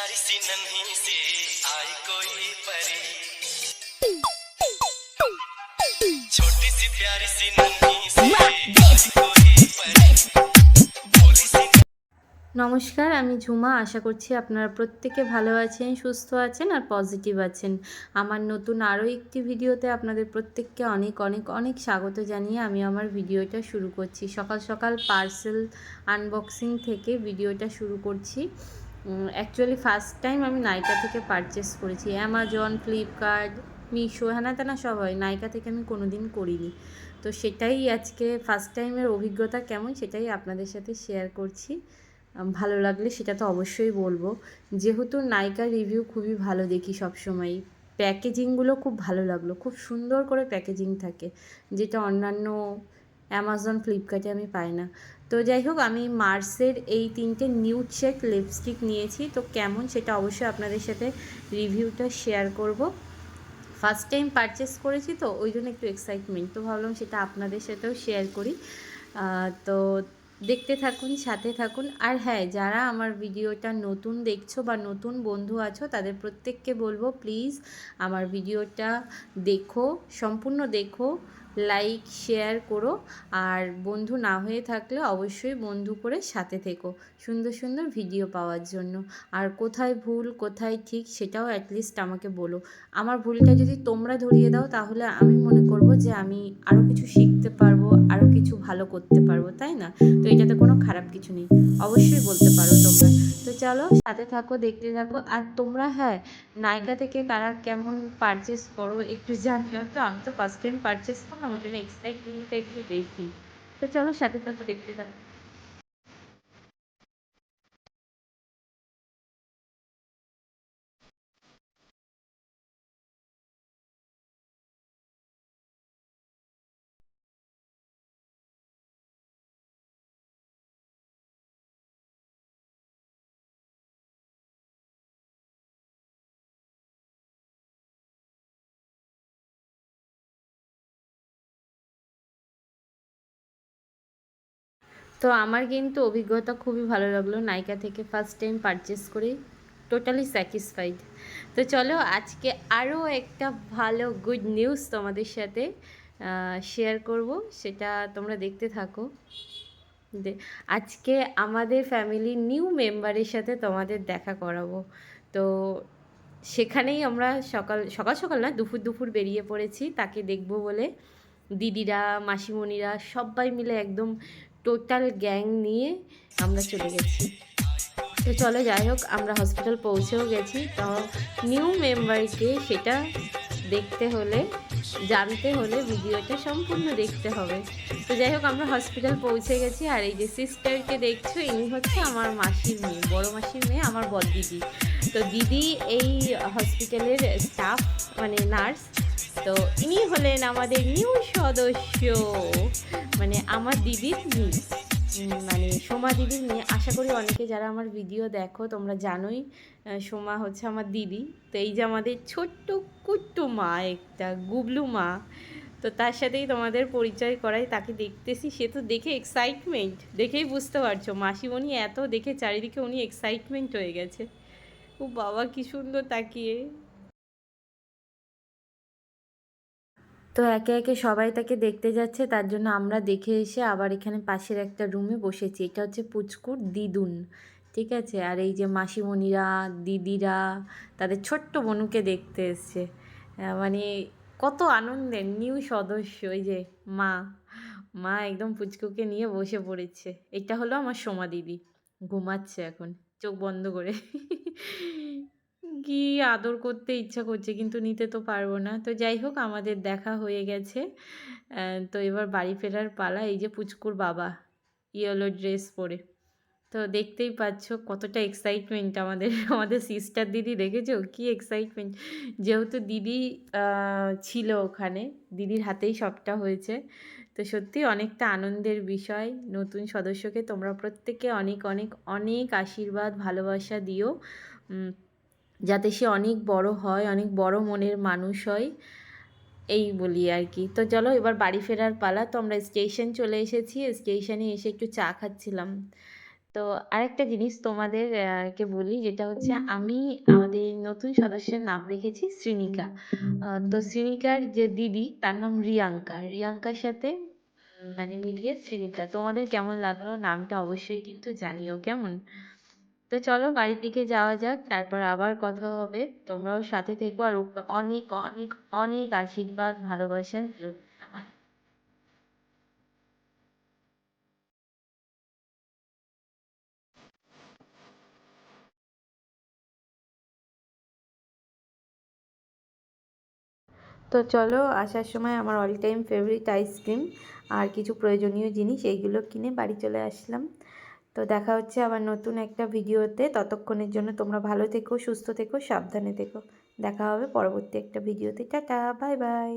प्यारी सी नन्ही सी आई कोई परी छोटी सी प्यारी सी नन्ही सी आई कोई परी भोली सी নমস্কার আমি ঝুমা আশা করছি আপনারা প্রত্যেকে ভালো আছেন সুস্থ আছেন আর পজিটিভ আছেন আমার নতুন আরও একটি ভিডিওতে আপনাদের প্রত্যেককে অনেক অনেক অনেক স্বাগত জানিয়ে আমি আমার ভিডিওটা শুরু করছি সকাল সকাল পার্সেল আনবক্সিং থেকে ভিডিওটা শুরু করছি অ্যাকচুয়ালি ফার্স্ট টাইম আমি নাইকা থেকে পারচেস করেছি। অ্যামাজন ফ্লিপকার্ট মিশো হ্যানা ত্যানা সব হয়। নাইকা থেকে আমি কোনো দিন করিনি। তো সেটাই আজকে ফার্স্ট টাইমের অভিজ্ঞতা কেমন সেটাই আপনাদের সাথে শেয়ার করছি। ভালো লাগলে সেটা তো অবশ্যই বলব। যেহেতু নাইকার রিভিউ খুবই ভালো দেখি সবসময় প্যাকেজিংগুলো খুব ভালো লাগল। খুব সুন্দর করে প্যাকেজিং থাকে। যেটা অন্যান্য অ্যামাজন ফ্লিপকার্টে আমি পাই না। তো যাই হোক আমি মার্সের এই তিনটে নিউ চেক লিপস্টিক নিয়েছি। তো কেমন সেটা অবশ্যই আপনাদের সাথে রিভিউটা শেয়ার করব। ফার্স্ট টাইম পারচেস করেছি তো, ওই জন্য একটু এক্সাইটমেন্ট তো ভাবলাম সেটা আপনাদের সাথেও শেয়ার করি। তো দেখতে থাকুন, সাথে থাকুন। আর হ্যাঁ যারা আমার ভিডিওটা নতুন দেখছ বা নতুন বন্ধু আছো, তাদের প্রত্যেককে বলব প্লিজ আমার ভিডিওটা দেখো, সম্পূর্ণ দেখো। লাইক শেয়ার করো। আর বন্ধু না হয়ে থাকলে অবশ্যই বন্ধু করে সাথে থেকো। সুন্দর সুন্দর ভিডিও পাওয়ার জন্য। আর কোথায় ভুল, কোথায় ঠিক সেটাও অ্যাটলিস্ট আমাকে বলো। আমার ভুলটা যদি তোমরা ধরিয়ে দাও, তাহলে আমি মনে করব যে আমি আরও কিছু শিখতে পারব আরও কিছু ভালো করতে পারব, তাই না? তো এটাতে কোনো খারাপ কিছু নেই। অবশ্যই বলতে চলো সাথে থাকো, দেখতে থাকো। আর তোমরা হ্যাঁ নাইকা থেকে কারা কেমন পারচেস করো একটু জানিও তো। আমি তো ফার্স্ট টাইম পারচেস করলাম ওই জন্য এক্সাইটমেন্টটা একটু বেশি তো চলো, সাথে থাকো, দেখতে থাকো। তো আমার কিন্তু অভিজ্ঞতা খুবই ভালো লাগল নাইকা থেকে ফার্স্ট টাইম পারচেস করে টোটালি স্যাটিসফাইড তো চলো আজকে আরও একটা ভালো গুড নিউজ তোমাদের সাথে শেয়ার করব, সেটা তোমরা দেখতে থাকো। আজকে আমাদের ফ্যামিলির নিউ মেম্বারের সাথে তোমাদের দেখা করাবো। তো সেখানেই আমরা সকাল সকাল সকাল না, দুপুর দুপুর বেরিয়ে পড়েছি, তাকে দেখব বলে। দিদিরা, মাসিমণিরা সবাই মিলে একদম টোটাল গ্যাং নিয়ে আমরা চলে গেছি। তো চলো যাই হোক, আমরা হসপিটাল পৌঁছেও গেছি। তো নিউ মেম্বারকে সেটা দেখতে হলে, জানতে হলে ভিডিওটা সম্পূর্ণ দেখতে হবে। তো যাই হোক, আমরা হসপিটাল পৌঁছে গেছি আর এই যে সিস্টারকে দেখছ, ইনি হচ্ছে আমার মাসির মেয়ে, বড় মাসির মেয়ে, আমার বড় দিদি। তো দিদি এই হসপিটালের স্টাফ মানে নার্স তো ইনি হলেন আমাদের নিউ সদস্য। মানে আমার দিদির মেয়ে। মানে সোমা দিদির মেয়ে। আশা করি অনেকে যারা আমার ভিডিও দেখো, তোমরা জানোই সোমা হচ্ছে আমার দিদি। তো এই যে আমাদের ছোট্ট কুট্টু মা, একটা গুবলু মা, তো তার সাথেই তোমাদের পরিচয় করাই। তাকে দেখতেছি, সে তো দেখে এক্সাইটমেন্ট দেখেই বুঝতে পারছ, মাসিমণি এত দেখে, চারিদিকে উনি এক্সাইটমেন্ট হয়ে গেছে। ও বাবা, কি সুন্দর তাকিয়ে। তো একে একে সবাই তাকে দেখতে যাচ্ছে, তার জন্য আমরা দেখে এসে আবার এখানে পাশের একটা রুমে বসেছি। এটা হচ্ছে পুচকুর দিদুন, ঠিক আছে? আর এই যে মাসিমণিরা, দিদিরা, তাদের ছোট্ট বনুকে দেখতে এসছে। মানে কত আনন্দের নিউ সদস্য ওই যে মা। মা একদম পুচকুকে নিয়ে বসে পড়েছে। এটা হলো আমার সোমা দিদি। ঘুমাচ্ছে এখন, চোখ বন্ধ করে। কি আদর করতে ইচ্ছা করছে, কিন্তু নিতে তো পারব না। তো যাই হোক, আমাদের দেখা হয়ে গেছে। তো এবার বাড়ি ফেরার পালা, এই যে পুচকুর বাবা, ইয়েলো ড্রেস পরে। তো দেখতেই পাচ্ছ কতটা এক্সাইটমেন্ট আমাদের আমাদের সিস্টার দিদি দেখেছ? কি এক্সাইটমেন্ট যেহেতু দিদি ছিল ওখানে, দিদির হাতেই সবটা হয়েছে। তো সত্যি অনেকটা আনন্দের বিষয়। নতুন সদস্যকে তোমরা প্রত্যেকে অনেক অনেক অনেক আশীর্বাদ, ভালোবাসা দিও। যাতে সে অনেক বড় হয়, অনেক বড় মনের মানুষ হয়, এই বলি আর কি। তো চলো এবার বাড়ি ফেরার পালা। তো আমরা স্টেশন চলে এসেছি। স্টেশনে এসে একটু চা খাচ্ছিলাম। তো আরেকটা জিনিস তোমাদের কে বলি? যেটা হচ্ছে আমি আমাদের নতুন সদস্যের নাম রেখেছি শ্রীনিকা। তো শ্রীনিকার যে দিদি, তার নাম রিয়াঙ্কা। রিয়াঙ্কার সাথে মানে মিলিয়ে শ্রীনিকা। তোমাদের কেমন লাগল? নামটা অবশ্যই কিন্তু জানিও। কেমন? তো চলো বাড়ির দিকে যাওয়া যাক, তারপর আবার কথা হবে। তোমরাও সাথে থেকো আর অনেক অনেক অনেক আশীর্বাদ, ভালোবাসা। তো চলো, আসার সময় আমার all time favourite ice cream আর কিছু প্রয়োজনীয় জিনিস, এইগুলো কিনে বাড়ি চলে আসলাম। তো দেখা হচ্ছে আবার নতুন একটা ভিডিওতে। ততক্ষণের জন্য তোমরা ভালো থেকো, সুস্থ থেকো, সাবধানে থেকো। দেখা হবে পরবর্তী একটা ভিডিওতে। Tata, bye bye.